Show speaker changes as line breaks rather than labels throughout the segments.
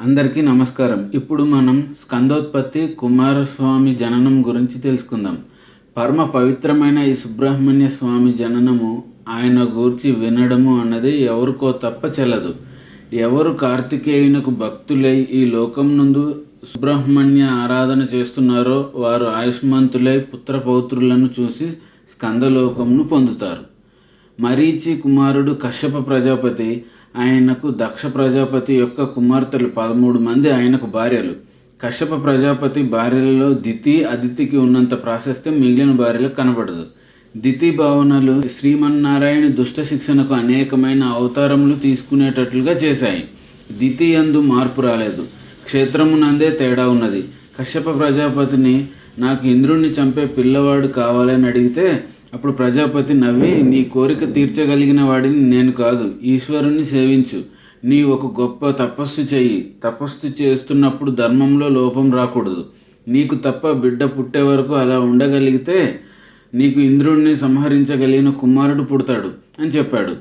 అందరికీ నమస్కారం. ఇప్పుడు మనం స్కందోత్పత్తి కుమారస్వామి జననం గురించి తెలుసుకుందాం. పరమ పవిత్రమైన ఈ సుబ్రహ్మణ్య స్వామి జననము ఆయన గూర్చి వినడము అన్నది ఎవరికో తప్ప చెల్లదు. ఎవరు కార్తికేయునకు భక్తులై ఈ లోకం నందు సుబ్రహ్మణ్య ఆరాధన చేస్తున్నారో వారు ఆయుష్మంతులై పుత్ర పౌత్రులను చూసి స్కందలోకమును పొందుతారు. మరీచి కుమారుడు కశ్యప ప్రజాపతి ఆయనకు దక్ష ప్రజాపతి యొక్క కుమార్తెలు పదమూడు మంది ఆయనకు భార్యలు. కశ్యప ప్రజాపతి భార్యలలో దితి అదితికి ఉన్నంత ప్రాశస్త్యం మిగిలిన భార్యలకు కనబడదు. దితి భావనలు శ్రీమన్నారాయణ దుష్ట శిక్షణకు అనేకమైన అవతారములు తీసుకునేటట్లుగా చేశాయి. దితి యందు మార్పు రాలేదు. క్షేత్రమునందే తేడా ఉన్నది. కశ్యప ప్రజాపతిని నాకు ఇంద్రుణ్ణి చంపే పిల్లవాడు కావాలని అడిగితే అప్పుడు ప్రజాపతి నవ్వి నీ కోరిక తీర్చగలిగిన వాడిని నేను కాదు ఈశ్వరుణ్ణి సేవించు. నీ ఒక గొప్ప తపస్సు చెయ్యి. తపస్సు చేస్తున్నప్పుడు ధర్మంలో లోపం రాకూడదు. నీకు తప్ప బిడ్డ పుట్టే వరకు అలా ఉండగలిగితే నీకు ఇంద్రుణ్ణి సంహరించగలిగిన కుమారుడు పుడతాడు అని చెప్పాడు.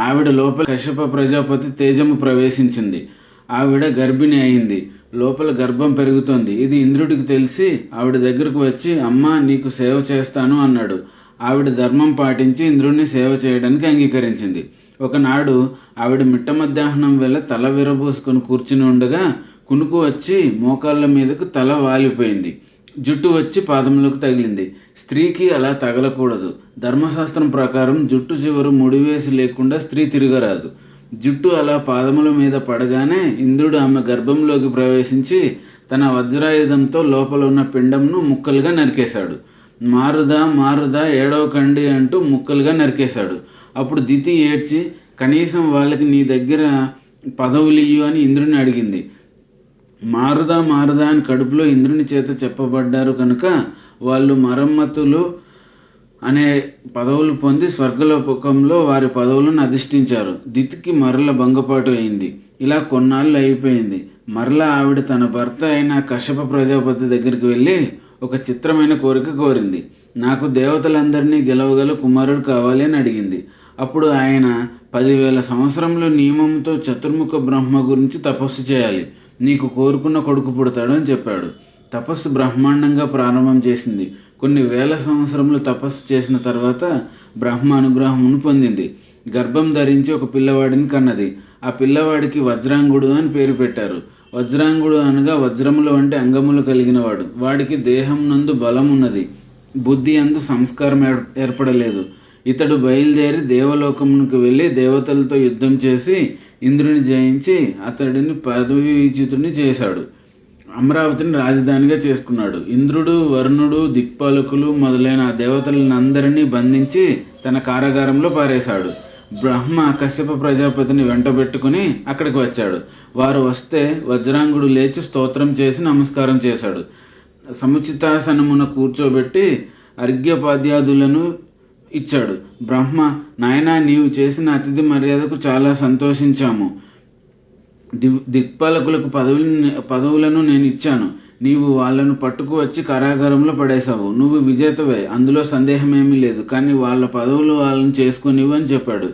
ఆవిడ లోపల కశ్యప ప్రజాపతి తేజము ప్రవేశించింది. ఆవిడ గర్భిణి అయింది. లోపల గర్భం పెరుగుతోంది. ఇది ఇంద్రుడికి తెలిసి ఆవిడ దగ్గరకు వచ్చి అమ్మ నీకు సేవ చేస్తాను అన్నాడు. ఆవిడ ధర్మం పాటించి ఇంద్రుణ్ణి సేవ చేయడానికి అంగీకరించింది. ఒకనాడు ఆవిడ మిట్ట మధ్యాహ్నం వేళ తల విరబోసుకొని కూర్చుని ఉండగా కునుకు వచ్చి మోకాళ్ళ మీదకు తల వాలిపోయింది. జుట్టు వచ్చి పాదములకు తగిలింది. స్త్రీకి అలా తగలకూడదు. ధర్మశాస్త్రం ప్రకారం జుట్టు చివరు ముడివేసి లేకుండా స్త్రీ తిరగరాదు. జుట్టు అలా పాదముల మీద పడగానే ఇంద్రుడు ఆమె గర్భంలోకి ప్రవేశించి తన వజ్రాయుధంతో లోపల ఉన్న పిండంను ముక్కలుగా నరికేశాడు. మారుదా మారుదా ఏడవ కండి అంటూ ముక్కలుగా నరికేశాడు. అప్పుడు దితి ఏడ్చి కనీసం వాళ్ళకి నీ దగ్గర పదవులు ఇయ్యు అని ఇంద్రుని అడిగింది. మారుదా మారుదా అని కడుపులో ఇంద్రుని చేత చెప్పబడ్డారు కనుక వాళ్ళు మరమ్మతులు అనే పదవులు పొంది స్వర్గలోకంలో వారి పదవులను అధిష్ఠించారు. దితికి మరల భంగపాటు అయింది. ఇలా కొన్నాళ్ళు అయిపోయింది. మరలా ఆవిడ తన భర్త అయిన కశ్యప ప్రజాపతి దగ్గరికి వెళ్ళి ఒక చిత్రమైన కోరిక కోరింది. నాకు దేవతలందరినీ గెలవగల కుమారుడు కావాలి అని అడిగింది. అప్పుడు ఆయన పదివేల సంవత్సరంలో నియమంతో చతుర్ముఖ బ్రహ్మ గురించి తపస్సు చేయాలి. నీకు కోరుకున్న కొడుకు పుడతాడు అని చెప్పాడు. తపస్సు బ్రహ్మాండంగా ప్రారంభం చేసింది. కొన్ని వేల సంవత్సరములు తపస్సు చేసిన తర్వాత బ్రహ్మ అనుగ్రహమును పొందింది. గర్భం ధరించి ఒక పిల్లవాడిని కన్నది. ఆ పిల్లవాడికి వజ్రాంగుడు అని పేరు పెట్టారు. వజ్రాంగుడు అనగా వజ్రములు వంటి అంగములు కలిగిన వాడు వాడికి దేహం నందు బలం ఉన్నది బుద్ధి అందు సంస్కారం ఏర్పడలేదు. ఇతడు బయలుదేరి దేవలోకమునకు వెళ్ళి దేవతలతో యుద్ధం చేసి ఇంద్రుని జయించి అతడిని పదవి విజితుని చేశాడు. అమరావతిని రాజధానిగా చేసుకున్నాడు. ఇంద్రుడు వరుణుడు దిక్పాలకులు మొదలైన దేవతలను అందరినీ బంధించి తన కారాగారంలో పారేశాడు. బ్రహ్మ కశ్యప ప్రజాపతిని వెంటబెట్టుకుని అక్కడికి వచ్చాడు. వారు వస్తే వజ్రాంగుడు లేచి స్తోత్రం చేసి నమస్కారం చేశాడు. సముచితాసనమున కూర్చోబెట్టి అర్ఘ్యపాద్యాదులను ఇచ్చాడు. బ్రహ్మ నాయనా నీవు చేసిన అతిథి మర్యాదకు చాలా సంతోషించాము. దివ్ దిక్పాలకులకు పదవులను పదవులను నేను ఇచ్చాను. నీవు వాళ్ళను పట్టుకు వచ్చి కారాగారంలో పడేశావు. నువ్వు విజేతవే. అందులో సందేహమేమీ లేదు. కానీ వాళ్ళ పదవులు వాళ్ళని చేసుకునివ్వు అని చెప్పాడు.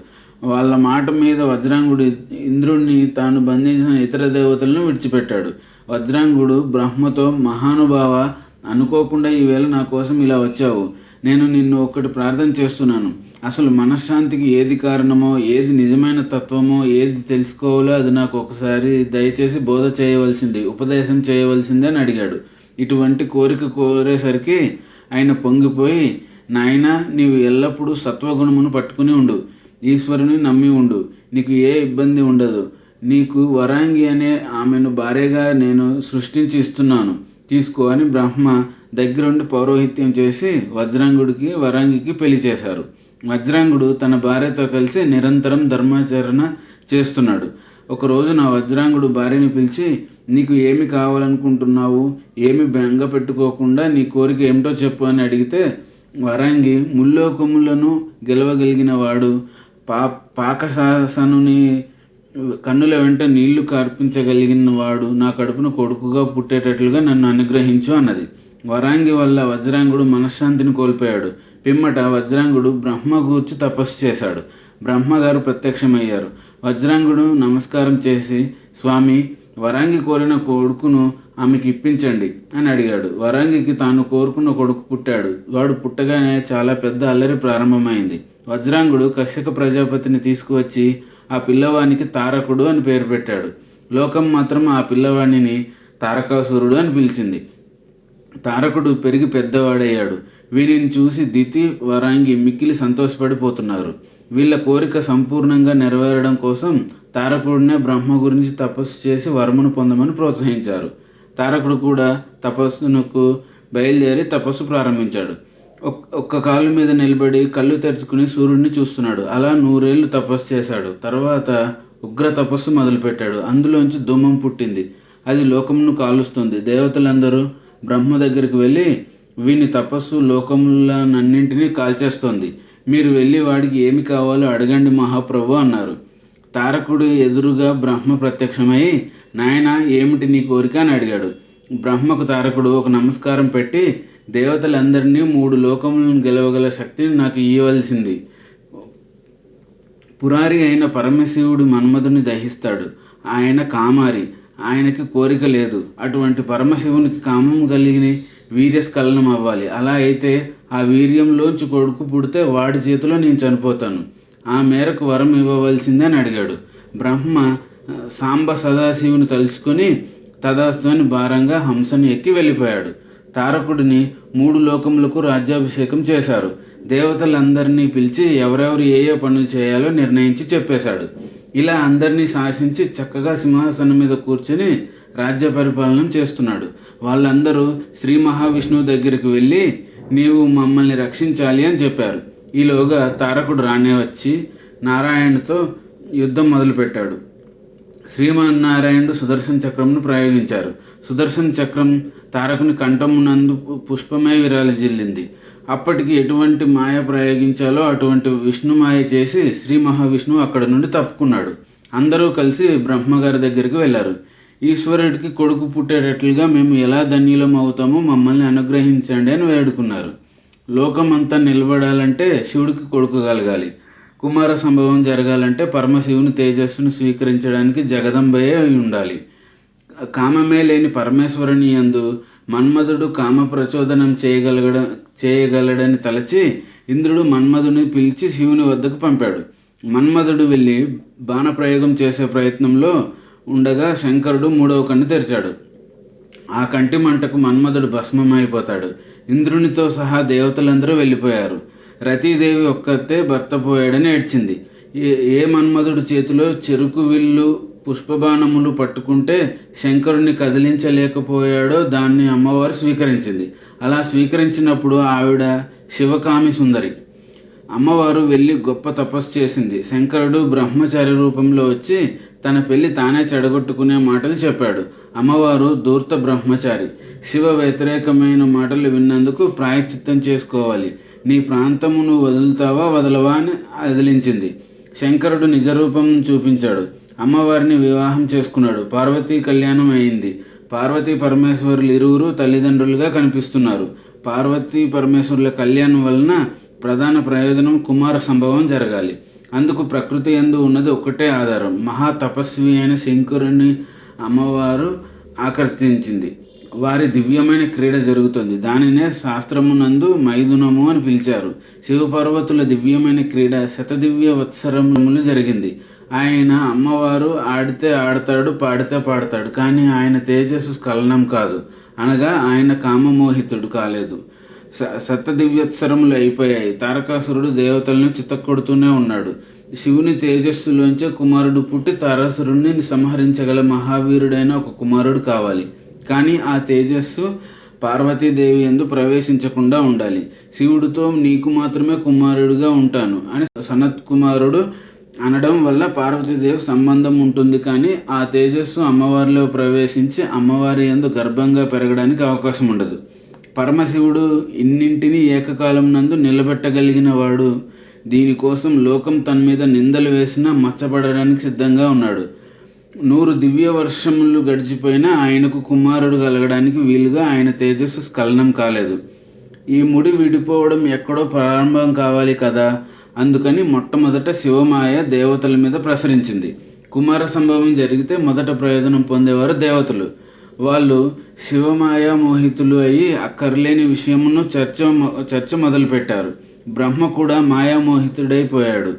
వాళ్ళ మాట మీద వజ్రాంగుడు ఇంద్రుణ్ణి తాను బంధించిన ఇతర దేవతలను విడిచిపెట్టాడు. వజ్రాంగుడు బ్రహ్మతో మహానుభావ అనుకోకుండా ఈవేళ నా కోసం ఇలా వచ్చావు. నేను నిన్ను ఒక్కటి ప్రార్థన చేస్తున్నాను. అసలు మనశ్శాంతికి ఏది కారణమో ఏది నిజమైన తత్వమో ఏది తెలుసుకోవాలో అది నాకు ఒకసారి దయచేసి బోధ చేయవలసింది ఉపదేశం చేయవలసిందే అని అడిగాడు. ఇటువంటి కోరిక కోరేసరికి ఆయన పొంగిపోయి నాయనా నీవు ఎల్లప్పుడూ సత్వగుణమును పట్టుకుని ఉండు. ఈశ్వరుని నమ్మి ఉండు. నీకు ఏ ఇబ్బంది ఉండదు. నీకు వరాంగి అనే ఆమెను భార్యగా నేను సృష్టించి ఇస్తున్నాను. తీసుకో అని బ్రహ్మ దగ్గరుండి పౌరోహిత్యం చేసి వజ్రాంగుడికి వరాంగికి పెళ్ళి చేశారు. వజ్రాంగుడు తన భార్యతో కలిసి నిరంతరం ధర్మాచరణ చేస్తున్నాడు. ఒక రోజున వజ్రాంగుడు భార్యని పిలిచి నీకు ఏమి కావాలనుకుంటున్నావు? ఏమి బెంగ పెట్టుకోకుండా నీ కోరిక ఏమిటో చెప్పు అని అడిగితే వరాంగి ముల్లోకములను గెలవగలిగిన వాడు పా పాకశాసనుని కన్నుల వెంట నీళ్ళు కార్పించగలిగిన వాడు నా కడుపున కొడుకుగా పుట్టేటట్లుగా నన్ను అనుగ్రహించు అన్నది. వరాంగి వల్ల వజ్రాంగుడు మనశ్శాంతిని కోల్పోయాడు. పిమ్మట వజ్రాంగుడు బ్రహ్మ గూర్చి తపస్సు చేశాడు. బ్రహ్మగారు ప్రత్యక్షమయ్యారు. వజ్రాంగుడు నమస్కారం చేసి స్వామి వరాంగి కోరిన కొడుకును ఆమెకి ఇప్పించండి అని అడిగాడు. వరాంగికి తాను కోరుకున్న కొడుకు పుట్టాడు. వాడు పుట్టగానే చాలా పెద్ద అల్లరి ప్రారంభమైంది. వజ్రాంగుడు కశ్యక ప్రజాపతిని తీసుకువచ్చి ఆ పిల్లవానికి తారకుడు అని పేరు పెట్టాడు. లోకం మాత్రం ఆ పిల్లవాణిని తారకాసురుడు అని పిలిచింది. తారకుడు పెరిగి పెద్దవాడయ్యాడు. వీనిని చూసి దితి వరాంగి మిక్కిలి సంతోషపడిపోతున్నారు. వీళ్ళ కోరిక సంపూర్ణంగా నెరవేరడం కోసం తారకుడినే బ్రహ్మ గురించి తపస్సు చేసి వరమును పొందమని ప్రోత్సహించారు. తారకుడు కూడా తపస్సునకు బయలుదేరి తపస్సు ప్రారంభించాడు. ఒక్- ఒక్క కాలు మీద నిలబడి కళ్ళు తెరుచుకుని సూర్యుడిని చూస్తున్నాడు. అలా నూరేళ్ళు తపస్సు చేశాడు. తర్వాత ఉగ్ర తపస్సు మొదలుపెట్టాడు. అందులోంచి ధూమం పుట్టింది. అది లోకమును కాలుస్తుంది. దేవతలందరూ బ్రహ్మ దగ్గరికి వెళ్ళి వీని తపస్సు లోకములనన్నింటినీ కాల్చేస్తోంది. మీరు వెళ్ళి వాడికి ఏమి కావాలో అడగండి మహాప్రభు అన్నారు. తారకుడు ఎదురుగా బ్రహ్మ ప్రత్యక్షమై నాయన ఏమిటి నీ కోరిక? అని అడిగాడు. బ్రహ్మకు తారకుడు ఒక నమస్కారం పెట్టి దేవతలందరినీ మూడు లోకములను గెలవగల శక్తిని నాకు ఇవ్వవలసింది పురారి అయిన పరమశివుడు మన్మధుని దహిస్తాడు. ఆయన కామారి. ఆయనకి కోరిక లేదు. అటువంటి పరమశివునికి కామం కలిగిన వీర్యస్ఖలనం అవ్వాలి. అలా అయితే ఆ వీర్యంలోంచి కొడుకు పుడితే వాడి చేతిలో నేను చనిపోతాను. ఆ మేరకు వరం ఇవ్వవలసిందే అని అడిగాడు. బ్రహ్మ సాంబ సదాశివుని తలుచుకొని తదాస్తుని భారంగా హంసను ఎక్కి వెళ్ళిపోయాడు. తారకుడిని మూడు లోకములకు రాజ్యాభిషేకం చేశారు. దేవతలందరినీ పిలిచి ఎవరెవరు ఏ ఏ పనులు చేయాలో నిర్ణయించి చెప్పేశాడు. ఇలా అందరినీ శాసించి చక్కగా సింహాసనం మీద కూర్చుని రాజ్య పరిపాలన చేస్తున్నాడు. వాళ్ళందరూ శ్రీ మహావిష్ణువు దగ్గరికి వెళ్ళి నీవు మమ్మల్ని రక్షించాలి అని చెప్పారు. ఈలోగా తారకుడు రానే వచ్చి నారాయణతో యుద్ధం మొదలుపెట్టాడు. శ్రీమన్నారాయణుడు సుదర్శన చక్రంను ప్రయోగించారు. సుదర్శన చక్రం తారకుని కంఠమునందు పుష్పమై విరాలిజిల్లింది అప్పటికి ఎటువంటి మాయ ప్రయోగించాలో అటువంటి విష్ణు మాయ చేసి శ్రీ మహావిష్ణువు అక్కడ నుండి తప్పుకున్నాడు. అందరూ కలిసి బ్రహ్మగారి దగ్గరికి వెళ్ళారు. ఈశ్వరుడికి కొడుకు పుట్టేటట్లుగా మేము ఎలా ధన్యులం అవుతామో మమ్మల్ని అనుగ్రహించండి అని వేడుకున్నారు. లోకమంతా నిలబడాలంటే శివుడికి కొడుకు కలగాలి. కుమార సంభవం జరగాలంటే పరమశివుని తేజస్సును స్వీకరించడానికి జగదంబయే అయి ఉండాలి. కామమే లేని పరమేశ్వరుని యందు మన్మధుడు కామ ప్రచోదనం చేయగలగడం చేయగలడని తలచి ఇంద్రుడు మన్మధుని పిలిచి శివుని వద్దకు పంపాడు. మన్మధుడు వెళ్ళి బాణప్రయోగం చేసే ప్రయత్నంలో ఉండగా శంకరుడు మూడవ కన్ను తెరిచాడు. ఆ కంటి మంటకు మన్మధుడు భస్మమైపోతాడు. ఇంద్రునితో సహా దేవతలందరూ వెళ్ళిపోయారు. రతీదేవి ఒక్కతే భర్త పోయాడని ఏడ్చింది. ఏ ఏ మన్మధుడు చేతిలో చెరుకు విల్లు పుష్పబాణములు పట్టుకుంటే శంకరుని కదిలించలేకపోయాడో దాన్ని అమ్మవారు స్వీకరించింది. అలా స్వీకరించినప్పుడు ఆవిడ శివకామి సుందరి. అమ్మవారు వెళ్ళి గొప్ప తపస్సు చేసింది. శంకరుడు బ్రహ్మచారి రూపంలో వచ్చి తన పెళ్ళి తానే చెడగొట్టుకునే మాటలు చెప్పాడు. అమ్మవారు దూర్త బ్రహ్మచారి. శివ వ్యతిరేకమైన మాటలు విన్నందుకు ప్రాయశ్చిత్తం చేసుకోవాలి. నీ ప్రాంతమును వదులుతావా వదలవా అని అదిలించింది. శంకరుడు నిజరూపం చూపించాడు. అమ్మవారిని వివాహం చేసుకున్నాడు. పార్వతీ కళ్యాణం అయింది. పార్వతీ పరమేశ్వరులు ఇరువురు తల్లిదండ్రులుగా కనిపిస్తున్నారు. పార్వతీ పరమేశ్వరుల కళ్యాణం వలన ప్రధాన ప్రయోజనం కుమార సంభవం జరగాలి. అందుకు ప్రకృతి ఎందు ఉన్నది ఒక్కటే ఆధారం. మహా తపస్వి అయిన శంకరుని అమ్మవారు ఆకర్షించింది వారి దివ్యమైన క్రీడ జరుగుతుంది. దానినే శాస్త్రమునందు మైదునము అని పిలిచారు. శివపార్వతుల దివ్యమైన క్రీడ శతదివ్య వత్సరములు జరిగింది. ఆయన అమ్మవారు ఆడితే ఆడతాడు పాడితే పాడతాడు. కానీ ఆయన తేజస్సు స్ఖలనం కాదు. అనగా ఆయన కామమోహితుడు కాలేదు. స సప్తదివ్యోత్సరములు అయిపోయాయి. తారకాసురుడు దేవతలను చిత్తకొడుతూనే ఉన్నాడు. శివుని తేజస్సులోంచే కుమారుడు పుట్టి తారాసురుడిని సంహరించగల మహావీరుడైన ఒక కుమారుడు కావాలి. కానీ ఆ తేజస్సు పార్వతీదేవి ఎందు ప్రవేశించకుండా ఉండాలి. శివుడితో నీకు మాత్రమే కుమారుడిగా ఉంటాను అని సనత్ కుమారుడు అనడం వల్ల పార్వతీదేవి సంబంధం ఉంటుంది కానీ ఆ తేజస్సు అమ్మవారిలో ప్రవేశించి అమ్మవారి ఎందు గర్భంగా పెరగడానికి అవకాశం ఉండదు. పరమశివుడు ఇన్నింటినీ ఏకకాలం నందు నిలబెట్టగలిగిన వాడు. దీనికోసం లోకం తన మీద నిందలు వేసినా మచ్చపడడానికి సిద్ధంగా ఉన్నాడు. నూరు దివ్య వర్షములు గడిచిపోయినా ఆయనకు కుమారుడు కలగడానికి వీలుగా ఆయన తేజస్సు స్ఖలనం కాలేదు. ఈ ముడి విడిపోవడం ఎక్కడో ప్రారంభం కావాలి కదా? అందుకని మొట్టమొదట శివమాయ దేవతల మీద ప్రసరించింది. కుమార సంభవం జరిగితే మొదట ప్రయోజనం పొందేవారు దేవతలు. వాళ్ళు శివమాయా మోహితులు అయి అక్కర్లేని విషయమును చర్చ చర్చ మొదలుపెట్టారు. బ్రహ్మ కూడా మాయామోహితుడైపోయాడు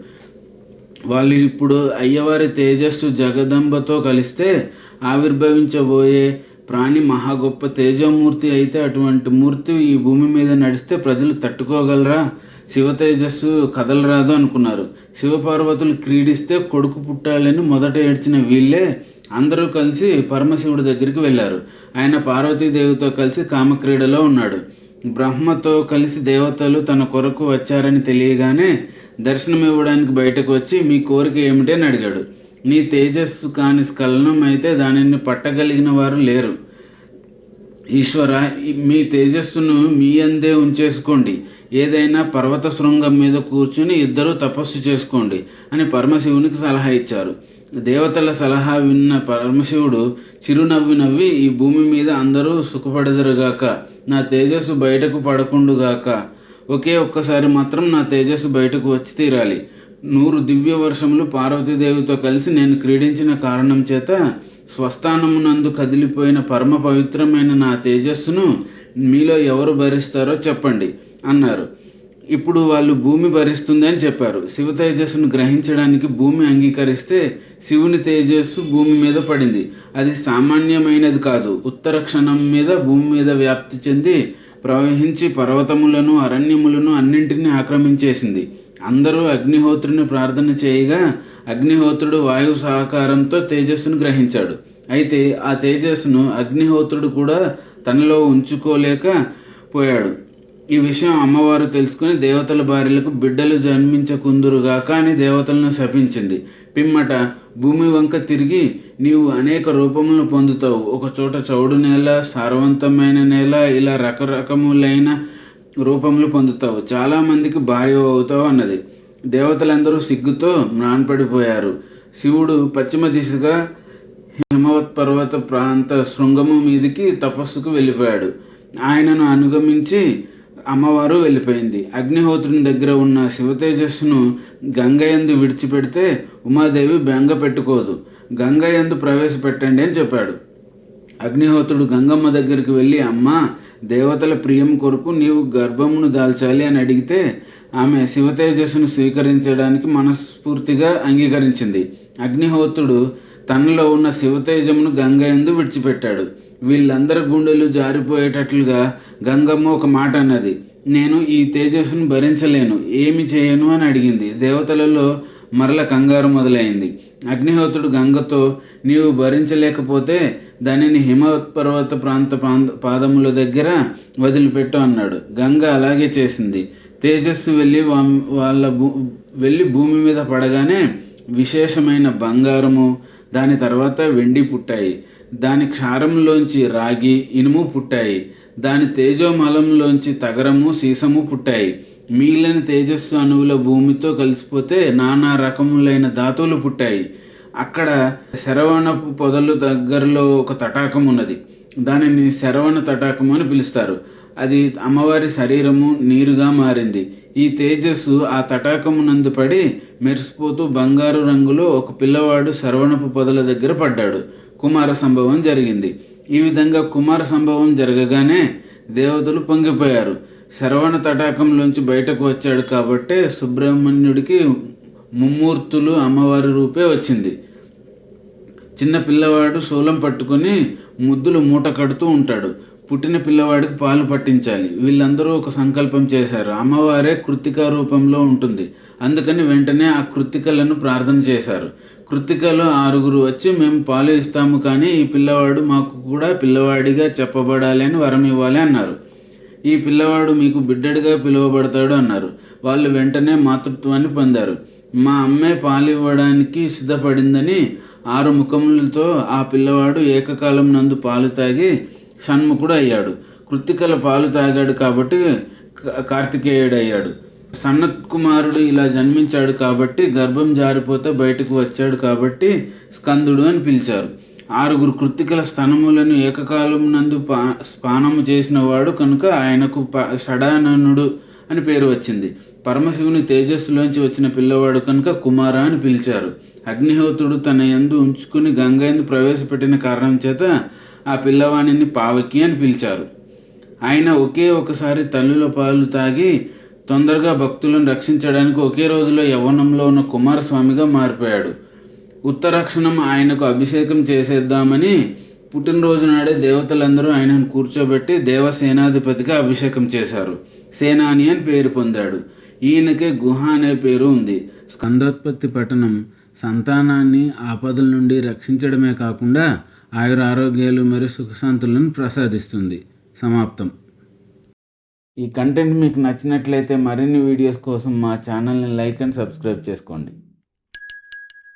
వాళ్ళు ఇప్పుడు అయ్యవారి తేజస్సు జగదంబతో కలిస్తే ఆవిర్భవించబోయే ప్రాణి మహా గొప్ప తేజమూర్తి అయితే అటువంటి మూర్తి ఈ భూమి మీద నడిస్తే ప్రజలు తట్టుకోగలరా? శివ తేజస్సు కదలరాదు అనుకున్నారు. శివపార్వతులు క్రీడిస్తే కొడుకు పుట్టాలని మొదట ఏడ్చిన వీళ్ళే అందరూ కలిసి పరమశివుడి దగ్గరికి వెళ్ళారు. ఆయన పార్వతీదేవితో కలిసి కామక్రీడలో ఉన్నాడు. బ్రహ్మతో కలిసి దేవతలు తన కొరకు వచ్చారని తెలియగానే దర్శనం ఇవ్వడానికి బయటకు వచ్చి మీ కోరిక ఏమిటి? అని అడిగాడు. నీ తేజస్సు కాని స్ఖలనం అయితే దానిని పట్టగలిగిన వారు లేరు. ఈశ్వర మీ తేజస్సును మీ అందే ఉంచేసుకోండి. ఏదైనా పర్వత శృంగం మీద కూర్చుని ఇద్దరు తపస్సు చేసుకోండి అని పరమశివునికి సలహా ఇచ్చారు. దేవతల సలహా విన్న పరమశివుడు చిరునవ్వి నవ్వి ఈ భూమి మీద అందరూ సుఖపడదురుగాక నా తేజస్సు బయటకు పడకుండుగాక ఒకే ఒక్కసారి మాత్రం నా తేజస్సు బయటకు వచ్చి తీరాలి. నూరు దివ్య వర్షములు పార్వతీదేవితో కలిసి నేను క్రీడించిన కారణం చేత స్వస్థానమునందు కదిలిపోయిన పరమ పవిత్రమైన నా తేజస్సును మీలో ఎవరు భరిస్తారో చెప్పండి అన్నారు. ఇప్పుడు వాళ్ళు భూమి భరిస్తుంది అని చెప్పారు. శివ తేజస్సును గ్రహించడానికి భూమి అంగీకరిస్తే శివుని తేజస్సు భూమి మీద పడింది. అది సామాన్యమైనది కాదు. ఉత్తర క్షణం మీద భూమి మీద వ్యాప్తి చెంది ప్రవహించి పర్వతములను అరణ్యములను అన్నింటినీ ఆక్రమించేసింది. అందరూ అగ్నిహోత్రుని ప్రార్థన చేయగా అగ్నిహోత్రుడు వాయు సహకారంతో తేజస్సును గ్రహించాడు. అయితే ఆ తేజస్సును అగ్నిహోత్రుడు కూడా తనలో ఉంచుకోలేక పోయాడు. ఈ విషయం అమ్మవారు తెలుసుకుని దేవతల భార్యలకు బిడ్డలు జన్మించకుందురుగా కానీ దేవతలను శపించింది. పిమ్మట భూమి వంక తిరిగి నీవు అనేక రూపములను పొందుతావు. ఒక చోట చౌడు నేల సారవంతమైన నేల ఇలా రకరకములైన రూపములు పొందుతావు. చాలామందికి భార్య అవుతావు అన్నది. దేవతలందరూ సిగ్గుతో మ్రాన్పడిపోయారు శివుడు పశ్చిమ దిశగా హిమవత్ పర్వత ప్రాంత శృంగము మీదికి తపస్సుకు వెళ్ళిపోయాడు. ఆయనను అనుగమించి అమ్మవారు వెళ్ళిపోయింది. అగ్నిహోత్రుని దగ్గర ఉన్న శివతేజస్సును గంగయందు విడిచిపెడితే ఉమాదేవి బెంగ పెట్టుకోదు. గంగయందు ప్రవేశపెట్టండి అని చెప్పాడు. అగ్నిహోత్రుడు గంగమ్మ దగ్గరికి వెళ్ళి అమ్మ దేవతల ప్రియం కొరకు నీవు గర్భమును దాల్చాలి అని అడిగితే ఆమె శివతేజస్సును స్వీకరించడానికి మనస్ఫూర్తిగా అంగీకరించింది. అగ్నిహోత్రుడు తనలో ఉన్న శివతేజమును గంగ ఎందు విడిచిపెట్టాడు. వీళ్ళందరి గుండెలు జారిపోయేటట్లుగా గంగమ్మ ఒక మాట అన్నది. నేను ఈ తేజస్సును భరించలేను ఏమి చేయను అని అడిగింది. దేవతలలో మరల కంగారు మొదలైంది. అగ్నిహోత్రుడు గంగతో నీవు భరించలేకపోతే దానిని హిమపర్వత పర్వత ప్రాంత పాంద- పాదముల దగ్గర వదిలిపెట్టు అన్నాడు. గంగ అలాగే చేసింది. తేజస్సు వెళ్ళి వా- వాళ్ళ భూ వెళ్ళి భూమి మీద పడగానే విశేషమైన బంగారము దాని తర్వాత వెండి పుట్టాయి. దాని క్షారంలోంచి రాగి ఇనుము పుట్టాయి. దాని తేజోమలంలోంచి తగరము సీసము పుట్టాయి. మిగిలిన తేజస్సు అణువుల భూమితో కలిసిపోతే నానా రకములైన ధాతువులు పుట్టాయి. అక్కడ శరవణపు పొదలు దగ్గరలో ఒక తటాకం ఉన్నది. దానిని శరవణ తటాకం అని పిలుస్తారు. అది అమ్మవారి శరీరము నీరుగా మారింది. ఈ తేజస్సు ఆ తటాకమునందు పడి మెరిసిపోతూ బంగారు రంగులో ఒక పిల్లవాడు శరవణపు పొదల దగ్గర పడ్డాడు. కుమార సంభవం జరిగింది. ఈ విధంగా కుమార సంభవం జరగగానే దేవతలు పొంగిపోయారు. శరవణ తటాకంలోంచి బయటకు వచ్చాడు కాబట్టే సుబ్రహ్మణ్యుడికి ముమ్మూర్తులు అమ్మవారి రూపే వచ్చింది. చిన్న పిల్లవాడు శూలం పట్టుకొని ముద్దులు మూట కడుతూ ఉంటాడు. పుట్టిన పిల్లవాడికి పాలు పట్టించాలి. వీళ్ళందరూ ఒక సంకల్పం చేశారు. అమ్మవారే కృత్తిక రూపంలో ఉంటుంది. అందుకని వెంటనే ఆ కృత్తికలను ప్రార్థన చేశారు. కృత్తికలో ఆరుగురు వచ్చి మేము పాలు ఇస్తాము కానీ ఈ పిల్లవాడు మాకు కూడా పిల్లవాడిగా చెప్పబడాలి అని వరం ఇవ్వాలి అన్నారు. ఈ పిల్లవాడు మీకు బిడ్డడిగా పిలువబడతాడు అన్నారు. వాళ్ళు వెంటనే మాతృత్వాన్ని పొందారు. మా అమ్మే పాలు ఇవ్వడానికి సిద్ధపడిందని ఆరు ముఖములతో ఆ పిల్లవాడు ఏకకాలం నందు పాలు తాగి షణ్ముఖుడు అయ్యాడు. కృత్తికల పాలు తాగాడు కాబట్టి కార్తికేయుడు అయ్యాడు సనత్ కుమారుడు ఇలా జన్మించాడు కాబట్టి గర్భం జారిపోతే బయటకు వచ్చాడు కాబట్టి స్కందుడు అని పిలిచారు. ఆరుగురు కృత్తికల స్తనములను ఏకకాలం నందు పా స్పానము చేసిన వాడు కనుక ఆయనకు ప- షడాననుడు అని పేరు వచ్చింది. పరమశివుని తేజస్సులోంచి వచ్చిన పిల్లవాడు కనుక కుమార అని పిలిచారు. అగ్నిహోత్రుడు తన యందు ఉంచుకుని గంగయందు ప్రవేశపెట్టిన కారణం చేత ఆ పిల్లవాణిని పావకి అని పిలిచారు. ఆయన ఒకే ఒకసారి తల్లుల పాలు తాగి తొందరగా భక్తులను రక్షించడానికి ఒకే రోజులో యవ్వనంలో ఉన్న కుమారస్వామిగా మారిపోయాడు. ఉత్తరక్షణం ఆయనకు అభిషేకం చేసేద్దామని పుట్టినరోజు నాడే దేవతలందరూ ఆయనను కూర్చోబెట్టి దేవసేనాధిపతిగా అభిషేకం చేశారు. సేనాని అని పేరు పొందాడు. ఈయనకే గుహ అనే పేరు ఉంది. స్కందోత్పత్తి పట్టణం సంతానాన్ని ఆపదల నుండి రక్షించడమే కాకుండా ఆయుర ఆరోగ్యాలు మరియు సుఖశాంతులను ప్రసాదిస్తుంది. సమాప్తం. ఈ కంటెంట్ మీకు నచ్చినట్లయితే మరిన్ని వీడియోస్ కోసం మా ఛానల్ని లైక్ అండ్ సబ్స్క్రైబ్ చేసుకోండి.